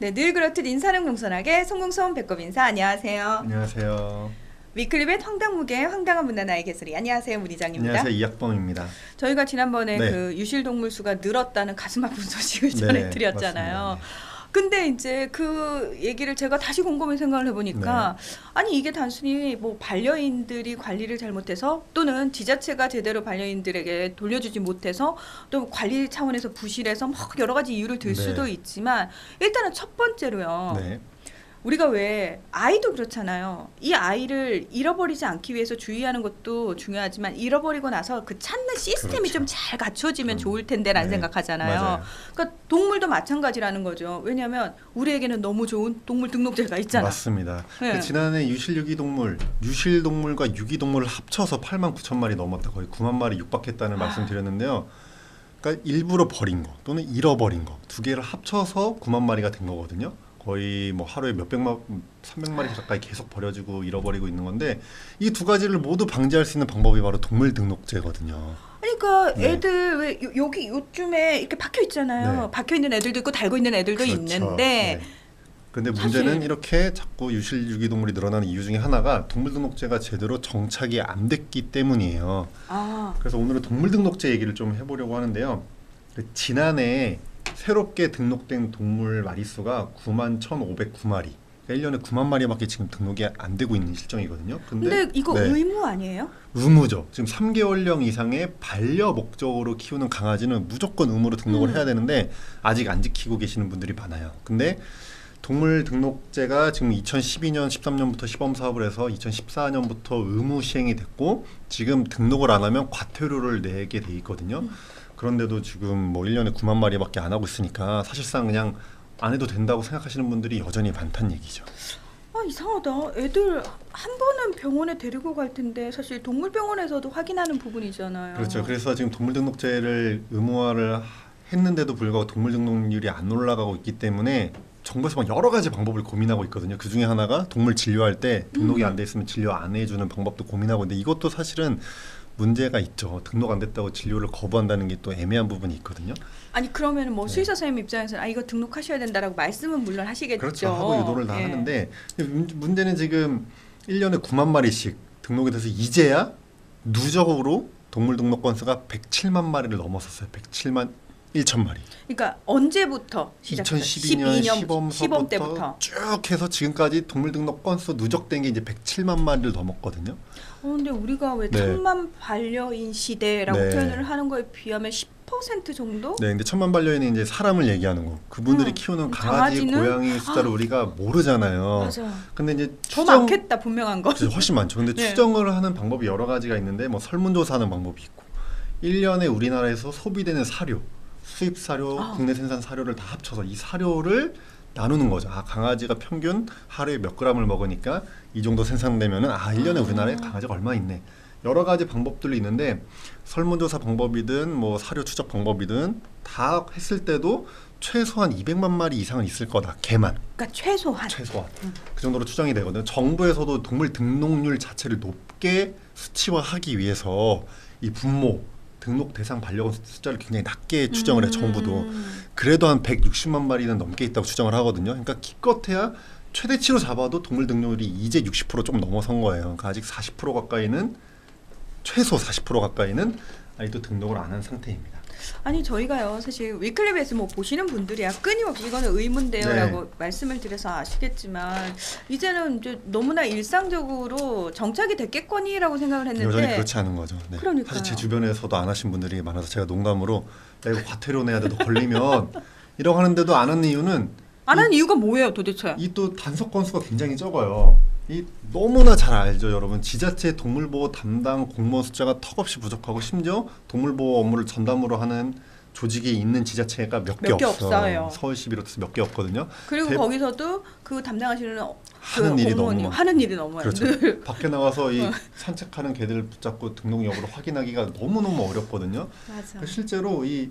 네, 늘 그렇듯 인사는 공손하게 송공손 배꼽 인사 안녕하세요. 안녕하세요. 위클립의 황당무계 황당한 문화 나의 개소리 안녕하세요 문희장입니다. 안녕하세요. 이학범입니다. 저희가 지난번에 네. 그 유실 동물 수가 늘었다는 가슴 아픈 소식을 네, 전해드렸잖아요. 맞습니다. 근데 이제 그 얘기를 제가 다시 곰곰이 생각을 해보니까 네. 아니 이게 단순히 뭐 반려인들이 관리를 잘못해서 또는 지자체가 제대로 반려인들에게 돌려주지 못해서 또 관리 차원에서 부실해서 막 여러 가지 이유를 들 네. 수도 있지만 일단은 첫 번째로요. 네. 우리가 왜 아이도 그렇잖아요. 이 아이를 잃어버리지 않기 위해서 주의하는 것도 중요하지만 잃어버리고 나서 그 찾는 시스템이 그렇죠. 좀잘 갖춰지면 음. 좋을 텐데라는 네, 생각하잖아요. 맞아요. 그러니까 동물도 마찬가지라는 거죠. 왜냐하면 우리에게는 너무 좋은 동물 등록제가 있잖아. 맞습니다. 네. 그 지난해 유실 유기동물, 유실 동물과 유기동물을 합쳐서 8만 9천 마리 넘었다. 거의 9만 마리 육박했다는 아. 말씀드렸는데요. 그러니까 일부러 버린 거 또는 잃어버린 거 두 개를 합쳐서 9만 마리가 된 거거든요. 거의 뭐 하루에 몇백만, 300마리 가까이 계속 버려지고 잃어버리고 있는 건데 이 두 가지를 모두 방지할 수 있는 방법이 바로 동물 등록제거든요. 그러니까 네. 애들 왜 요- 여기 요쯤에 이렇게 박혀 있잖아요. 네. 박혀 있는 애들도 있고 달고 있는 애들도 그렇죠. 있는데 네. 근데 문제는 사실- 이렇게 자꾸 유실 유기동물이 늘어나는 이유 중에 하나가 동물등록제가 제대로 정착이 안 됐기 때문이에요. 아 그래서 오늘은 동물등록제 얘기를 좀 해보려고 하는데요. 그 지난해 새롭게 등록된 동물 마리수가 9만 1,509마리. 그러니까 1년에 9만 마리밖에 지금 등록이 안 되고 있는 실정이거든요. 근데, 근데 이거 네, 의무 아니에요? 의무죠. 지금 3개월령 이상의 반려 목적으로 키우는 강아지는 무조건 의무로 등록을 음. 해야 되는데 아직 안 지키고 계시는 분들이 많아요. 근데 동물 등록제가 지금 2012년, 13년부터 시범 사업을 해서 2014년부터 의무 시행이 됐고 지금 등록을 안 하면 과태료를 내게 돼 있거든요. 음. 그런데도 지금 뭐 1년에 9만 마리밖에 안 하고 있으니까 사실상 그냥 안 해도 된다고 생각하시는 분들이 여전히 많다는 얘기죠. 아 이상하다. 애들 한 번은 병원에 데리고 갈 텐데 사실 동물병원에서도 확인하는 부분이잖아요. 그렇죠. 그래서 지금 동물등록제를 의무화를 했는데도 불구하고 동물등록률이 안 올라가고 있기 때문에 정부에서 막 여러 가지 방법을 고민하고 있거든요. 그 중에 하나가 동물 진료할 때 등록이 음. 안돼 있으면 진료 안 해주는 방법도 고민하고 있는데 이것도 사실은 문제가 있죠. 등록 안 됐다고 진료를 거부한다는 게 또 애매한 부분이 있거든요. 아니 그러면 뭐 네. 수의사 선생님 입장에서는 아 이거 등록하셔야 된다라고 말씀은 물론 하시겠죠. 그렇죠. 하고 유도를 다 예. 하는데 문- 문제는 지금 1년에 9만 마리씩 등록이 돼서 이제야 누적으로 동물 등록 건수가 107만 마리를 넘었었어요. 107만 1천 마리. 그러니까 언제부터 시작했어요? 2012년 시범서부터 시범 때부터. 쭉 해서 지금까지 동물 등록 건수 누적된 게 이제 107만 마리를 넘었거든요. 어, 근데 우리가 왜 네. 천만 반려인 시대라고 네. 표현을 하는 거에 비하면 10% 정도? 네, 근데 천만 반려인은 이제 사람을 얘기하는 거. 그분들이 음, 키우는 강아지, 강아지는? 고양이 숫자를 우리가 모르잖아요. 맞아. 근데 이제 더 추정 많겠다 분명한 거. 훨씬 많죠. 근데 네. 추정을 하는 방법이 여러 가지가 있는데 뭐 설문조사하는 방법이 있고 1년에 우리나라에서 소비되는 사료, 수입 사료, 아. 국내 생산 사료를 다 합쳐서 이 사료를 나누는 거죠. 아, 강아지가 평균 하루에 몇 그램을 먹으니까 이 정도 생산되면은 아, 1년에 아. 우리나라에 강아지가 얼마 있네. 여러 가지 방법들이 있는데 설문조사 방법이든 뭐 사료 추적 방법이든 다 했을 때도 최소한 200만 마리 이상은 있을 거다. 개만. 그러니까 최소한. 최소한 음. 그 정도로 추정이 되거든요. 정부에서도 동물 등록률 자체를 높게 수치화하기 위해서 이 분모 등록 대상 반려견 숫자를 굉장히 낮게 추정을 해요. 정부도 음. 그래도 한 160만 마리는 넘게 있다고 추정을 하거든요. 그러니까 기껏해야 최대치로 잡아도 동물 등록률이 이제 60%좀 넘어선 거예요. 그러니까 아직 40% 가까이는 최소 40% 가까이는 아직도 등록을 안 한 상태입니다. 아니 저희가요 사실 위클립에서 뭐 보시는 분들이야 끊임없이 이거는 의문데요라고 네. 말씀을 드려서 아시겠지만 이제는 이제 너무나 일상적으로 정착이 됐겠거니라고 생각을 했는데 여전히 그렇지 않은 거죠. 네. 그러니까요. 사실 제 주변에서도 안 하신 분들이 많아서 제가 농담으로 야 이거 과태료 내야 돼. 너 걸리면 이러고 하는데도 안 하는 이유는 안 하는 이유가 뭐예요 도대체? 이 또 단속 건수가 굉장히 적어요. 이 너무나 잘 알죠, 여러분. 지자체 동물보호 담당 공무원 숫자가 턱없이 부족하고 심지어 동물보호 업무를 전담으로 하는 조직이 있는 지자체가 몇 개 없어. 없어요. 서울시 비롯해서 몇 개 없거든요. 그리고 대- 거기서도 그 담당하시는 어- 하는 그 일이 너무 많- 하는 일이 너무 그렇죠. 늘. 밖에 나가서 이 어. 산책하는 개들 붙잡고 등록 여부를 확인하기가 너무 너무 어렵거든요. 맞아. 실제로 이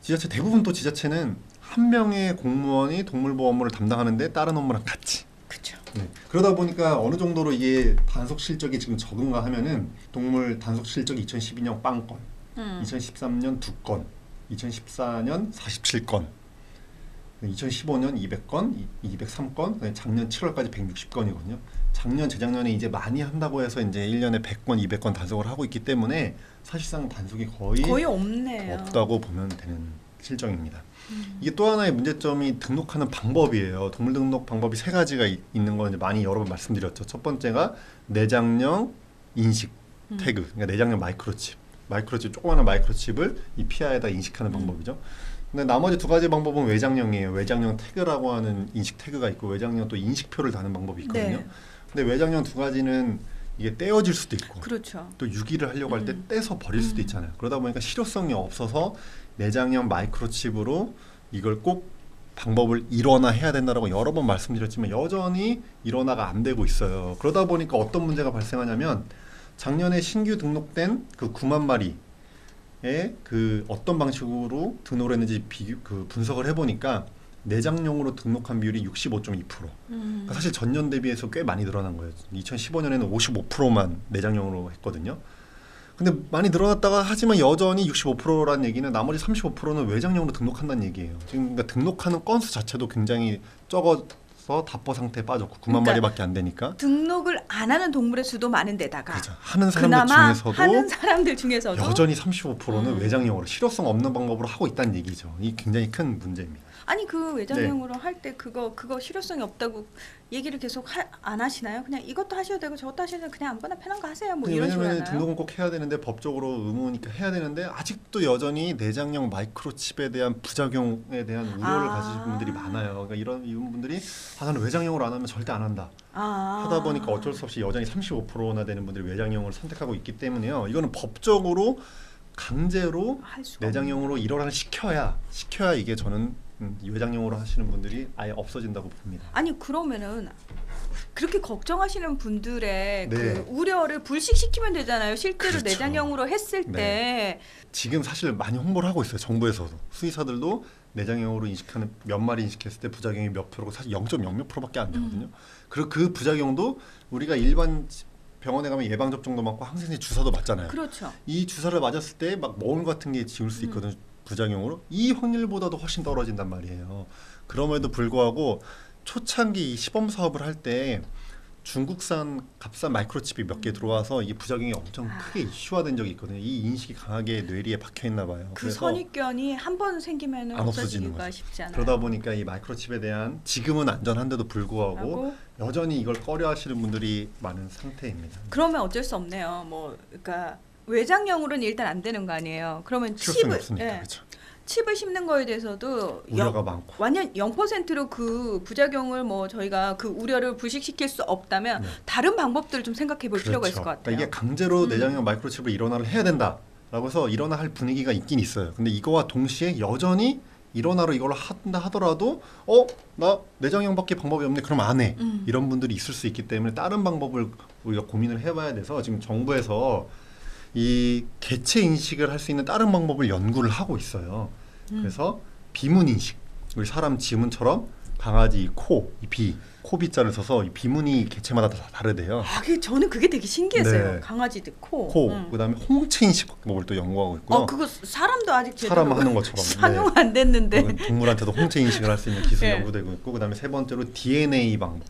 지자체 대부분 또 지자체는 한 명의 공무원이 동물보호 업무를 담당하는데 다른 업무랑 같이. 그렇죠. 네. 그러다 보니까 어느 정도로 이게 단속 실적이 지금 적은가 하면은 동물 단속 실적이 2012년 빵 건, 음. 2013년 두 건, 2014년 47건. 2015년 200건, 203건, 작년 7월까지 160건이거든요. 작년 재작년에 이제 많이 한다고 해서 이제 1년에 100건, 200건 단속을 하고 있기 때문에 사실상 단속이 거의, 거의 없네요. 없다고 보면 되는 실정입니다. 음. 이게 또 하나의 문제점이 등록하는 방법이에요. 동물 등록 방법이 세 가지가 이- 있는 건 이제 많이 여러 번 말씀드렸죠. 첫 번째가 내장령 인식 음. 태그, 그러니까 내장령 마이크로칩. 마이크로칩 조그마한 마이크로칩을 이 피아에다 인식하는 음. 방법이죠. 근데 나머지 두 가지 방법은 외장령이에요. 외장령 태그라고 하는 인식 태그가 있고 외장령 또 인식표를 다는 방법이 있거든요. 네. 근데 외장령 두 가지는 이게 떼어질 수도 있고 그렇죠. 또 유기를 하려고 할때 음. 떼서 버릴 수도 음. 있잖아요. 그러다 보니까 실효성이 없어서 내장형 마이크로칩으로 이걸 꼭 방법을 일원화 해야 된다라고 여러 번 말씀드렸지만 여전히 일원화가 안 되고 있어요. 그러다 보니까 어떤 문제가 발생하냐면 작년에 신규 등록된 그 9만 마리의 그 어떤 방식으로 등록을 했는지 비교, 그 분석을 해보니까 내장용으로 등록한 비율이 65.2%. 음. 그러니까 사실 전년 대비해서 꽤 많이 늘어난 거예요. 2015년에는 55%만 내장형으로 했거든요. 근데 많이 늘어났다가 하지만 여전히 65%라는 얘기는 나머지 35%는 외장형으로 등록한다는 얘기예요. 지금 그러니까 등록하는 건수 자체도 굉장히 적어 서 답보 상태에 빠졌고 9만 그러니까 마리밖에 안 되니까. 등록을 안 하는 동물의 수도 많은데다가 그렇죠. 하는 사람들 중에서도 하는 사람들 중에서도 여전히 35%는 음. 외장형으로 실효성 없는 방법으로 하고 있다는 얘기죠. 이 굉장히 큰 문제입니다. 아니 그 외장형으로 네. 할때 그거 그거 실효성이 없다고 얘기를 계속 하, 안 하시나요? 그냥 이것도 하셔도 되고 저것도 하셔도 되고 그냥 아무거나 편한 거 하세요. 뭐 이런 식으로 하나요? 등록은 꼭 해야 되는데 법적으로 의무니까 해야 되는데 아직도 여전히 내장형 마이크로칩에 대한 부작용에 대한 우려를 아. 가지신 분들이 많아요. 그러니까 이런 이런 분들이 아 나는 외장형으로 안 하면 절대 안 한다. 아. 하다 보니까 어쩔 수 없이 여전히 35%나 되는 분들이 외장형을 선택하고 있기 때문에요. 이거는 법적으로 강제로 내장형으로 일원화를 시켜야 시켜야 이게 저는 음, 이 외장형으로 하시는 분들이 아예 없어진다고 봅니다. 아니 그러면은 그렇게 걱정하시는 분들의 네. 그 우려를 불식시키면 되잖아요. 실제로 그렇죠. 내장형으로 했을 네. 때 지금 사실 많이 홍보를 하고 있어요. 정부에서도 수의사들도 내장형으로 인식하는 몇 마리 인식했을 때 부작용이 몇 프로고 사실 0.0몇 프로밖에 안 되거든요. 그리고 그 부작용도 우리가 일반 병원에 가면 예방 접종도 맞고 항생제 주사도 맞잖아요. 그렇죠. 이 주사를 맞았을 때막 먹은 같은 게 지울 수 있거든 요 부작용으로 이 확률보다도 훨씬 떨어진단 말이에요. 그럼에도 불구하고 초창기 이 시범 사업을 할 때 중국산 값싼 마이크로칩이 몇 개 들어와서 이 부작용이 엄청 아. 크게 이슈화된 적이 있거든요. 이 인식이 강하게 뇌리에 박혀 있나 봐요. 그 선입견이 한 번 생기면 없어지기가. 쉽지 않아요. 그러다 보니까 이 마이크로칩에 대한 지금은 안전한데도 불구하고 하고 여전히 이걸 꺼려하시는 분들이 많은 상태입니다. 그러면 어쩔 수 없네요. 뭐 그러니까 외장형으로는 일단 안 되는 거 아니에요. 그러면 칩을 예, 그렇죠. 칩을 심는 거에 대해서도 우려가 영- 많고 완전 0%로 그 부작용을 뭐 저희가 그 우려를 불식시킬 수 없다면 네. 다른 방법들을 좀 생각해 볼 필요가 있을 것 그러니까 같아요. 이게 강제로 음. 내장형 마이크로칩을 일원화를 해야 된다라고 해서 일원화할 분위기가 있긴 있어요. 근데 이거와 동시에 여전히 일원화로 이걸 한다 하더라도 어 나 내장형밖에 방법이 없네 그럼 안 해. 음. 이런 분들이 있을 수 있기 때문에 다른 방법을 우리가 고민을 해봐야 돼서 지금 정부에서 이 개체 인식을 할 수 있는 다른 방법을 연구를 하고 있어요. 음. 그래서 비문 인식 우리 사람 지문처럼 강아지 이 코, 이 비, 코비자를 써서 이 비문이 개체마다 다 다르대요. 아, 그게 저는 그게 되게 신기했어요. 네. 강아지들 코. 코, 음. 그다음에 홍채 인식 방법을 또 연구하고 있고요. 어, 그거 사람도 아직 사람 하는 것처럼 상용 안 됐는데. 네. 동물한테도 홍채 인식을 할 수 있는 기술이 네. 연구되고 있고 그다음에 세 번째로 DNA 방법.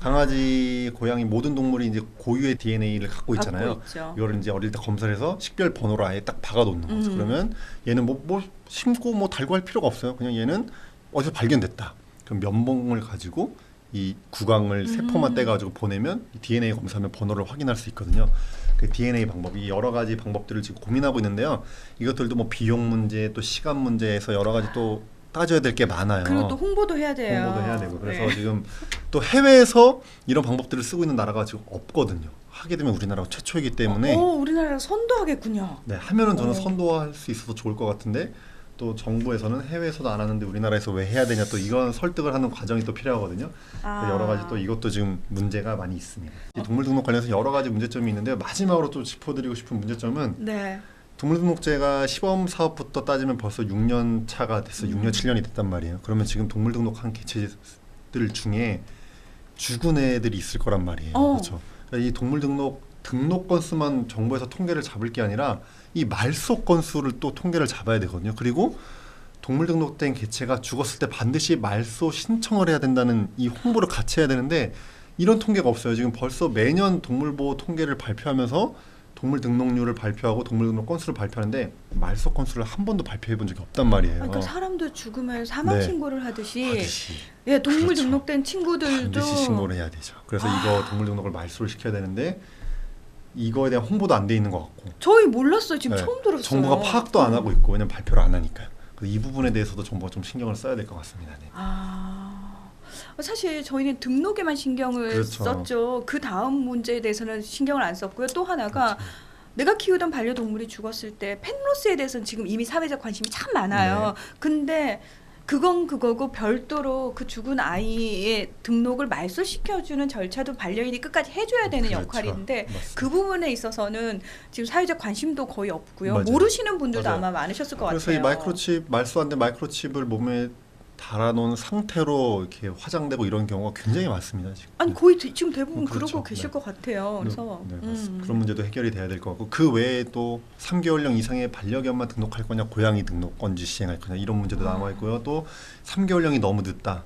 강아지, 고양이 모든 동물이 이제 고유의 DNA를 갖고 있잖아요. 갖고. 이거를 이제 어릴 때 검사를 해서 식별 번호를 아예 딱 박아 놓는 거죠. 음. 그러면 얘는 뭐, 뭐 심고 뭐 달고 할 필요가 없어요. 그냥 얘는 어디서 발견됐다. 그럼 면봉을 가지고 이 구강을 세포만 음. 떼 가지고 보내면 이 DNA 검사하면 번호를 확인할 수 있거든요. 그 DNA 방법이 여러 가지 방법들을 지금 고민하고 있는데요. 이것들도 뭐 비용 문제 또 시간 문제에서 여러 가지 또 따져야 될 게 많아요. 그리고 또 홍보도 해야 돼요. 홍보도 해야 되고 그래서 네. 지금 또 해외에서 이런 방법들을 쓰고 있는 나라가 지금 없거든요. 하게 되면 우리나라가 최초이기 때문에 오, 우리나라가 선도하겠군요. 네, 하면은 저는 어. 선도할 수 있어서 좋을 것 같은데 또 정부에서는 해외에서도 안 하는데 우리나라에서 왜 해야 되냐 또 이건 설득을 하는 과정이 또 필요하거든요. 아. 여러 가지 또 이것도 지금 문제가 많이 있습니다. 이 동물 등록 관련해서 여러 가지 문제점이 있는데 마지막으로 또 짚어드리고 싶은 문제점은 네. 동물등록제가 시범 사업부터 따지면 벌써 6년 차가 됐어. 요 음. 6년 7년이 됐단 말이에요. 그러면 지금 동물 등록한 개체들 중에 죽은 애들이 있을 거란 말이에요. 어. 그렇죠. 그러니까 이 동물 등록 등록 건수만 정부에서 통계를 잡을 게 아니라 이 말소 건수를 또 통계를 잡아야 되거든요. 그리고 동물 등록된 개체가 죽었을 때 반드시 말소 신청을 해야 된다는 이 홍보를 같이 해야 되는데 이런 통계가 없어요. 지금 벌써 매년 동물보호 통계를 발표하면서 동물 등록률을 발표하고 동물 등록 건수를 발표하는데 말소 건수를 한 번도 발표해 본 적이 없단 말이에요. 그러니까 사람도 죽으면 사망 네. 신고를 하듯이 하듯이 예, 동물 그렇죠. 등록된 친구들도 반드시 신고를 해야 되죠. 그래서 아. 이거 동물 등록을 말소를 시켜야 되는데 이거에 대한 홍보도 안 돼 있는 것 같고 저희 몰랐어요. 지금 네. 처음 들었어요. 정부가 파악도 안 하고 있고 왜냐면 발표를 안 하니까요. 그래서 이 부분에 대해서도 정부가 좀 신경을 써야 될 것 같습니다. 네. 아 사실 저희는 등록에만 신경을 그렇죠. 썼죠. 그 다음 문제에 대해서는 신경을 안 썼고요. 또 하나가 그렇죠. 내가 키우던 반려동물이 죽었을 때 펫로스에 대해서는 지금 이미 사회적 관심이 참 많아요. 네. 근데 그건 그거고 별도로 그 죽은 아이의 등록을 말소시켜주는 절차도 반려인이 끝까지 해줘야 되는 그렇죠. 역할인데 맞습니다. 그 부분에 있어서는 지금 사회적 관심도 거의 없고요. 맞아요. 모르시는 분들도 맞아요. 아마 많으셨을 것 그래서 같아요. 이 마이크로칩 말소 안 된 마이크로칩을 몸에 달아놓은 상태로 이렇게 화장되고 이런 경우가 굉장히 많습니다. 지금. 아니 거의 대- 지금 대부분 어, 그렇죠. 그러고 계실 네. 것 같아요. 그래서 네, 음. 맞습니다. 그런 문제도 해결이 돼야 될 것 같고 그 외에 또 3개월령 이상의 반려견만 등록할 거냐 고양이 등록권지 시행할 거냐 이런 문제도 아. 남아 있고요. 또 3개월령이 너무 늦다.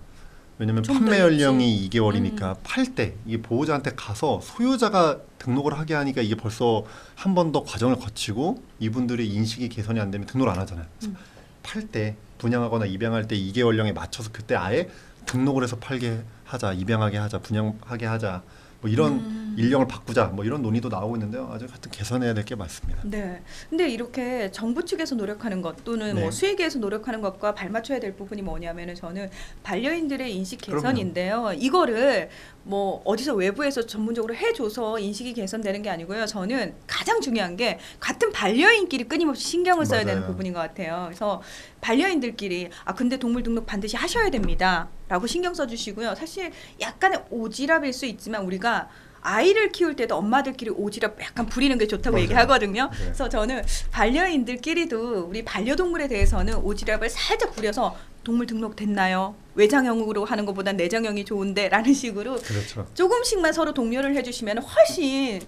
왜냐면 판매. 연령이 2개월이니까 음. 팔때 이게 보호자한테 가서 소유자가 등록을 하게 하니까 이게 벌써 한 번 더 과정을 거치고 이분들의 인식이 개선이 안 되면 등록을 안 하잖아요. 음. 팔때 분양하거나 입양할 때 2개월령에 맞춰서 그때 아예 등록을 해서 팔게 하자, 입양하게 하자, 분양하게 하자. 뭐 이런 음. 일령을 바꾸자 뭐 이런 논의도 나오고 있는데요. 아직 하여튼 개선해야 될 게 많습니다. 네. 근데 이렇게 정부 측에서 노력하는 것 또는 네. 뭐 수의계에서 노력하는 것과 발맞춰야 될 부분이 뭐냐면은 저는 반려인들의 인식 그럼요. 개선인데요. 이거를 뭐 어디서 외부에서 전문적으로 해줘서 인식이 개선되는 게 아니고요. 저는 가장 중요한 게 같은 반려인끼리 끊임없이 신경을 써야 되는 맞아요. 부분인 것 같아요. 그래서 반려인들끼리 아 근데 동물 등록 반드시 하셔야 됩니다.라고 신경 써주시고요. 사실 약간의 오지랖일 수 있지만 우리가 아이를 키울 때도 엄마들끼리 오지랖 약간 부리는 게 좋다고 맞아요. 얘기하거든요. 네. 그래서 저는 반려인들끼리도 우리 반려동물에 대해서는 오지랖을 살짝 부려서 동물 등록 됐나요? 외장형으로 하는 것보단 내장형이 좋은데 라는 식으로 그렇죠. 조금씩만 서로 독려를 해주시면 훨씬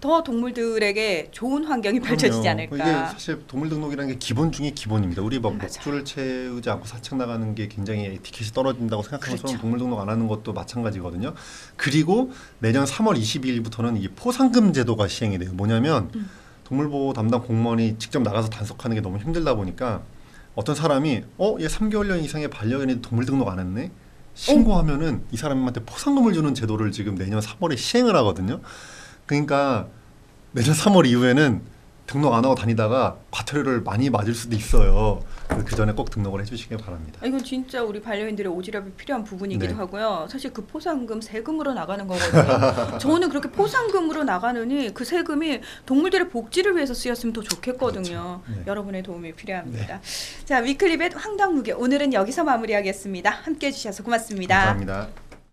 더 동물들에게 좋은 환경이 펼쳐지지 그럼요. 이게 않을까. 사실 동물 등록이라는 게 기본 중에 기본입니다. 우리 막 맞아요. 목줄을 채우지 않고 사책 나가는 게 굉장히 에티켓이 떨어진다고 생각하는 것처럼 그렇죠. 동물 등록 안 하는 것도 마찬가지거든요. 그리고 내년 3월 22일부터는 이 포상금 제도가 시행이 돼요. 뭐냐면 음. 동물보호 담당 공무원이 직접 나가서 단속하는 게 너무 힘들다 보니까 어떤 사람이 어, 얘 3개월령 이상의 반려견이 동물 등록 안 했네. 신고하면은 이 사람한테 포상금을 주는 제도를 지금 내년 3월에 시행을 하거든요. 그러니까 내년 3월 이후에는 등록 안 하고 다니다가 과태료를 많이 맞을 수도 있어요. 그 전에 꼭 등록을 해주시길 바랍니다. 아, 이건 진짜 우리 반려인들의 오지랖이 필요한 부분이기도 네. 하고요. 사실 그 포상금 세금으로 나가는 거거든요. 저는 그렇게 포상금으로 나가느니 그 세금이 동물들의 복지를 위해서 쓰였으면 더 좋겠거든요. 그렇죠. 네. 여러분의 도움이 필요합니다. 자, 위클리벳 황당무계 오늘은 여기서 마무리하겠습니다. 함께 해 주셔서 고맙습니다. 감사합니다.